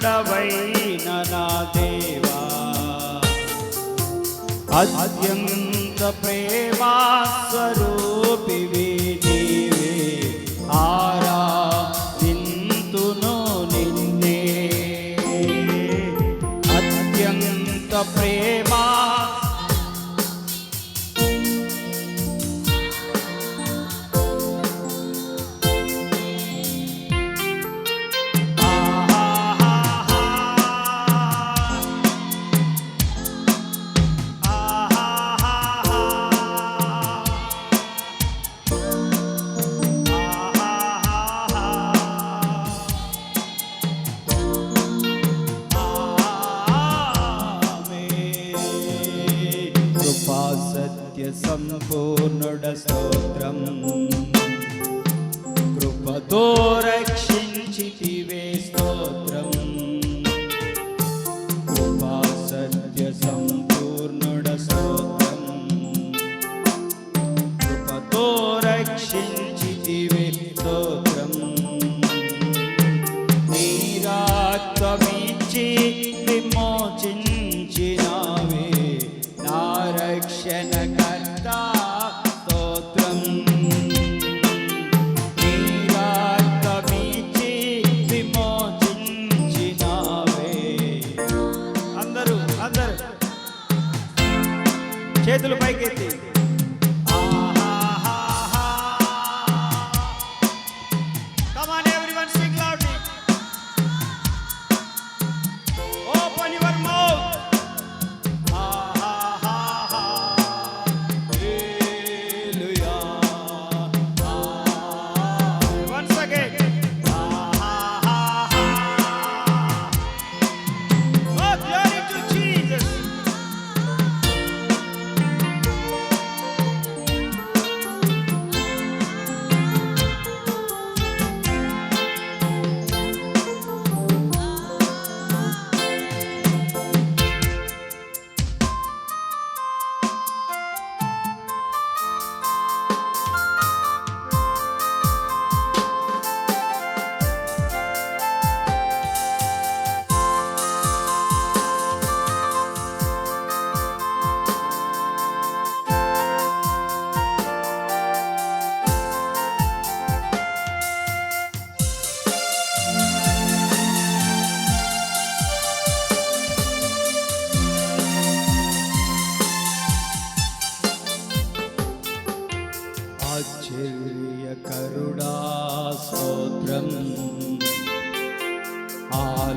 దేవుడవైన నా దేవా. అత్యంత ప్రేమా స్వరూపివే.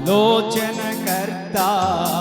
noche en el cartaz.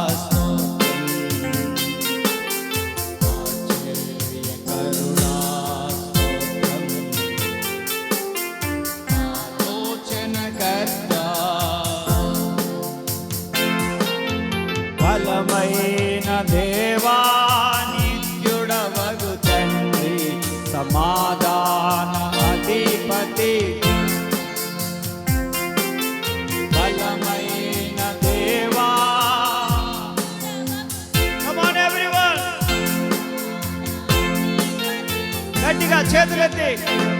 क्षेत्र ते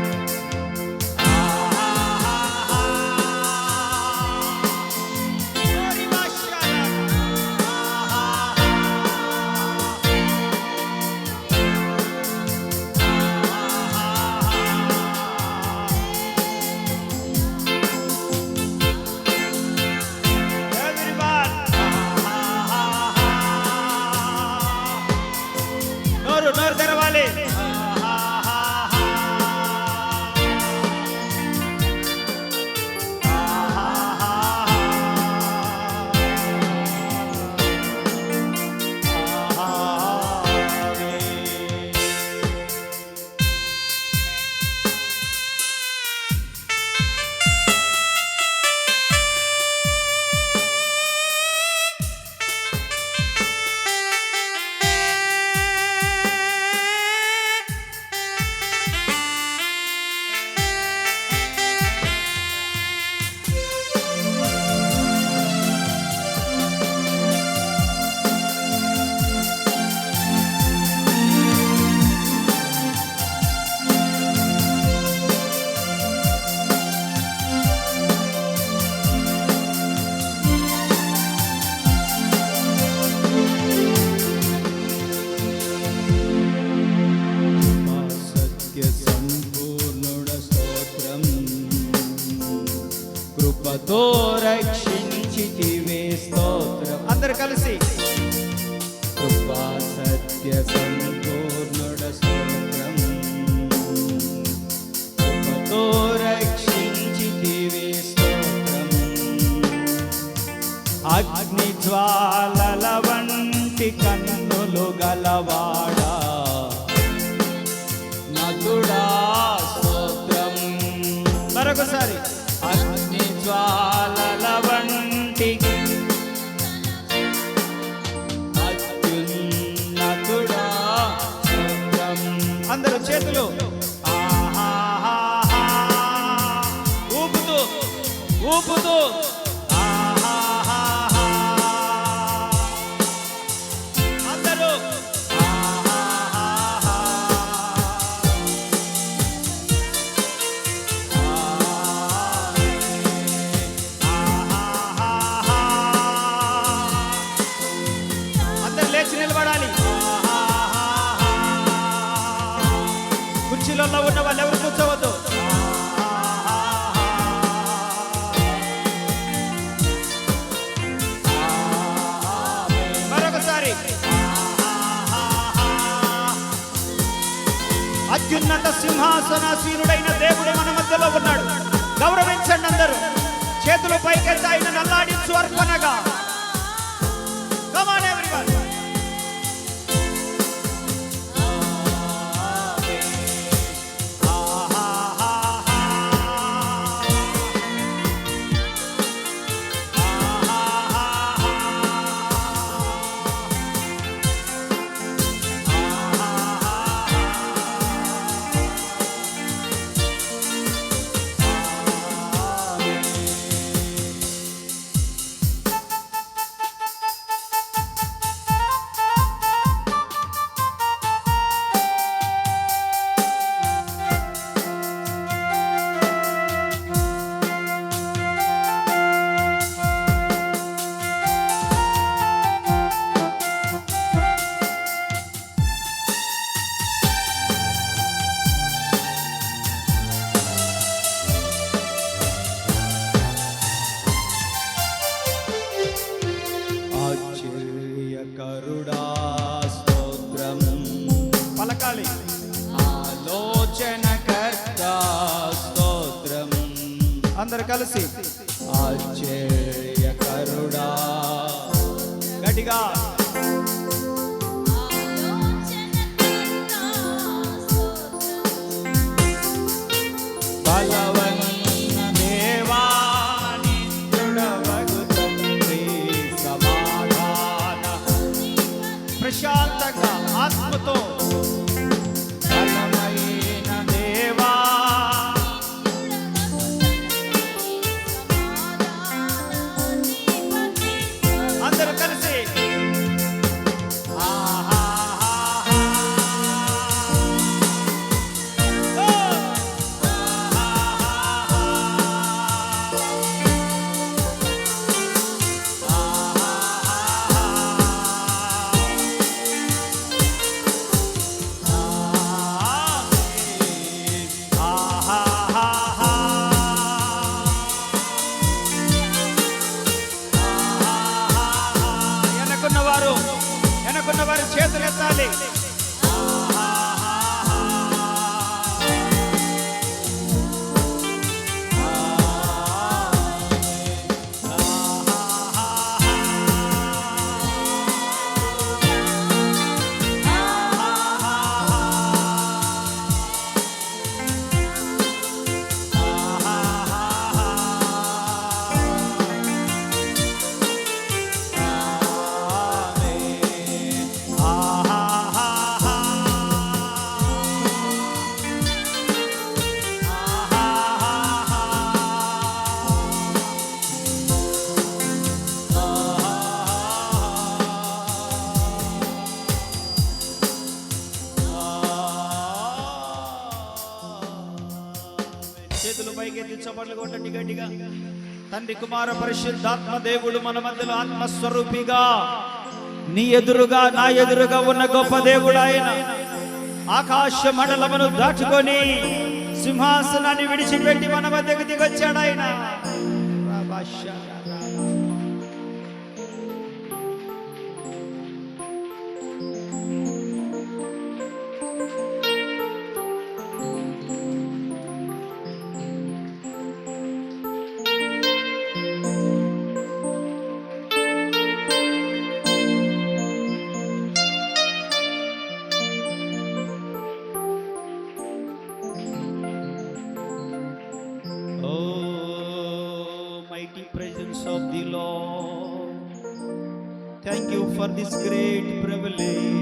మరొకసారి. అగ్ని కుర్చీలో ఉన్న వాళ్ళు ఎవరు కూర్చోవద్దు. మరొకసారి. అత్యున్నత సింహాసనాసీనుడైన దేవుడు మన మధ్యలో ఉన్నాడు. గౌరవించండి అందరూ. చేతులు పైకెత్తి ఆయన నల్లాడించు అర్పణగా. కలిసి. ఆశ్చర్య కరుడా గట్టిగా. పైకెత్తి చప్పట్లు కొట్టండి గట్టిగా. తండ్రి కుమార పరిశుద్ధాత్మ దేవుడు మన మధ్యలో ఆత్మస్వరూపిగా నీ ఎదురుగా నా ఎదురుగా ఉన్న గొప్ప దేవుడు ఆయన. ఆకాశ మండలమును దాటుకొని సింహాసనాన్ని విడిచిపెట్టి మన మధ్యకు దిగొచ్చాడు ఆయన. You for this great privilege.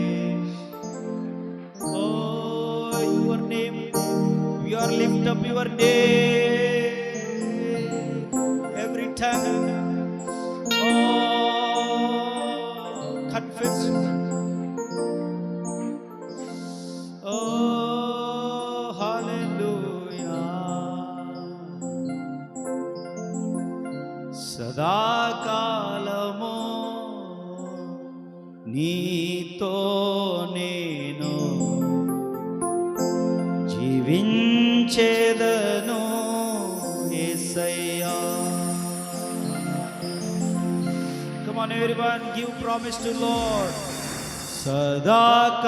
నీతో నేను జీవించేదను ఏసయ్యా come on every one give promise to Lord సదాకాలము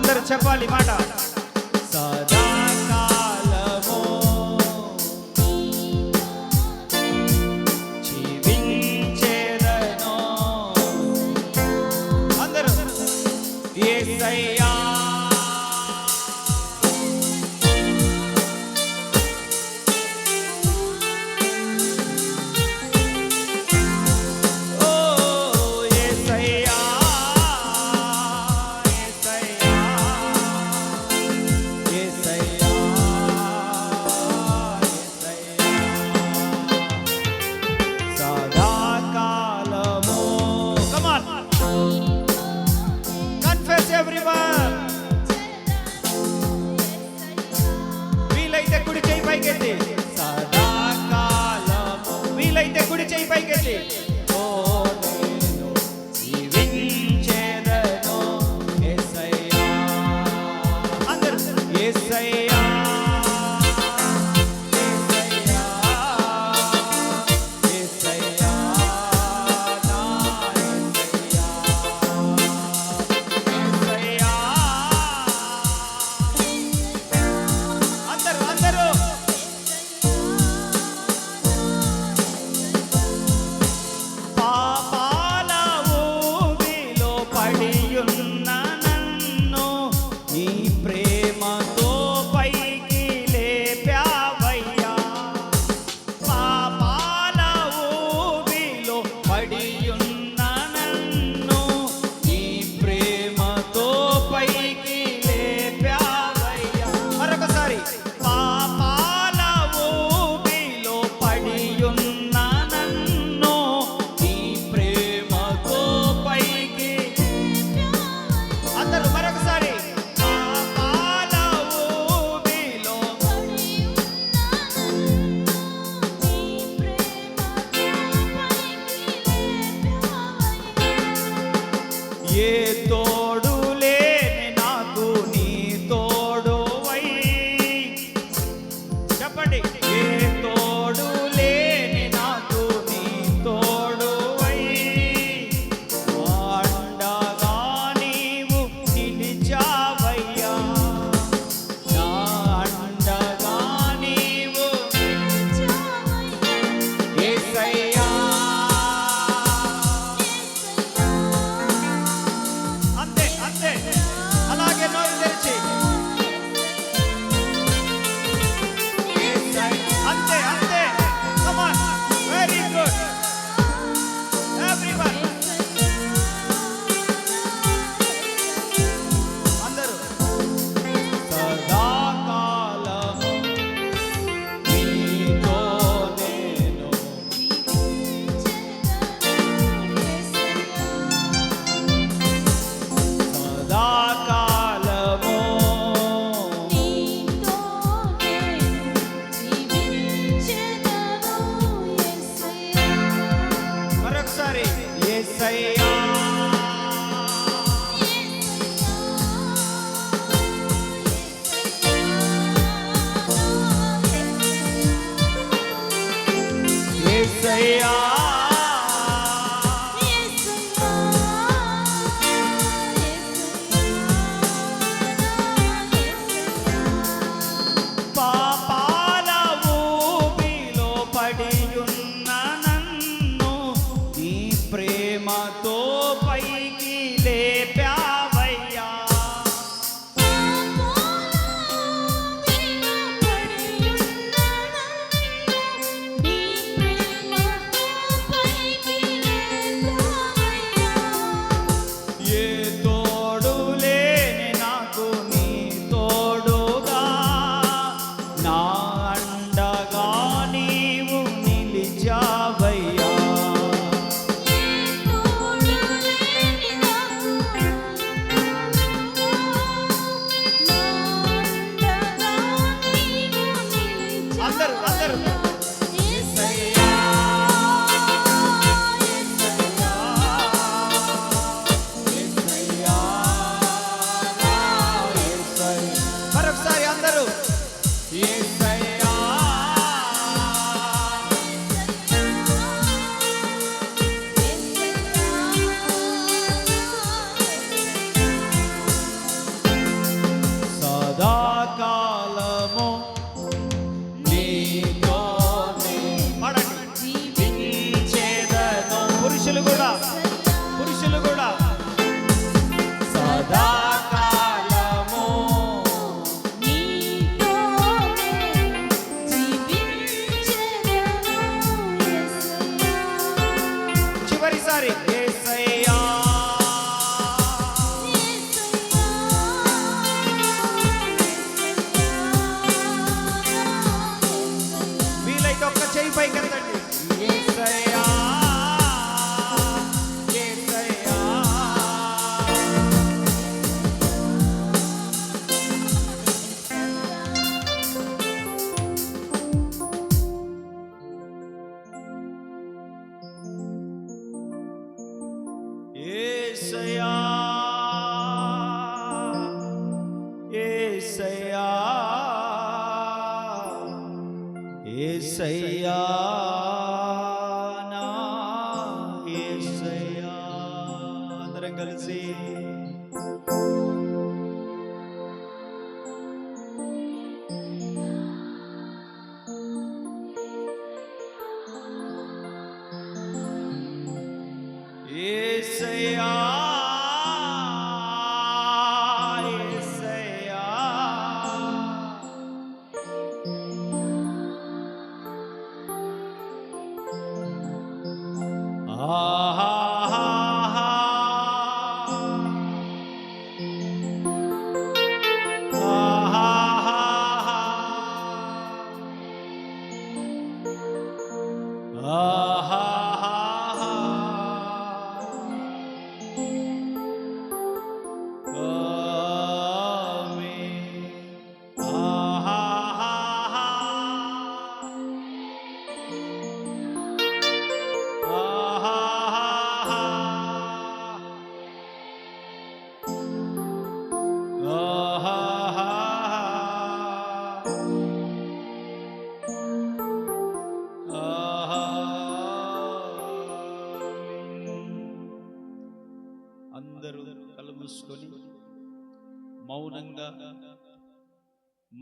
అందరు చెప్పాలి మాట.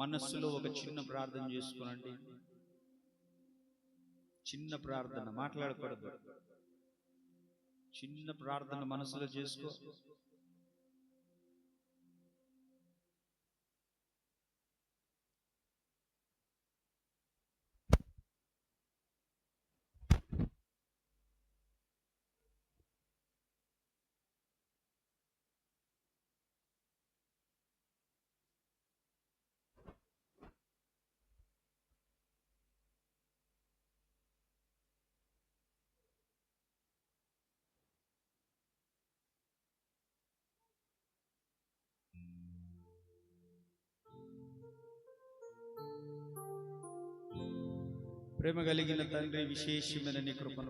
మనస్సులో ఒక చిన్న ప్రార్థన చేసుకోనండి. చిన్న ప్రార్థన మాట్లాడకూడదు. చిన్న ప్రార్థన మనసులో చేసుకో. പ്രേമ കലിങ്ങിന് തന്റെ വിശേഷിമനെ കൃപണ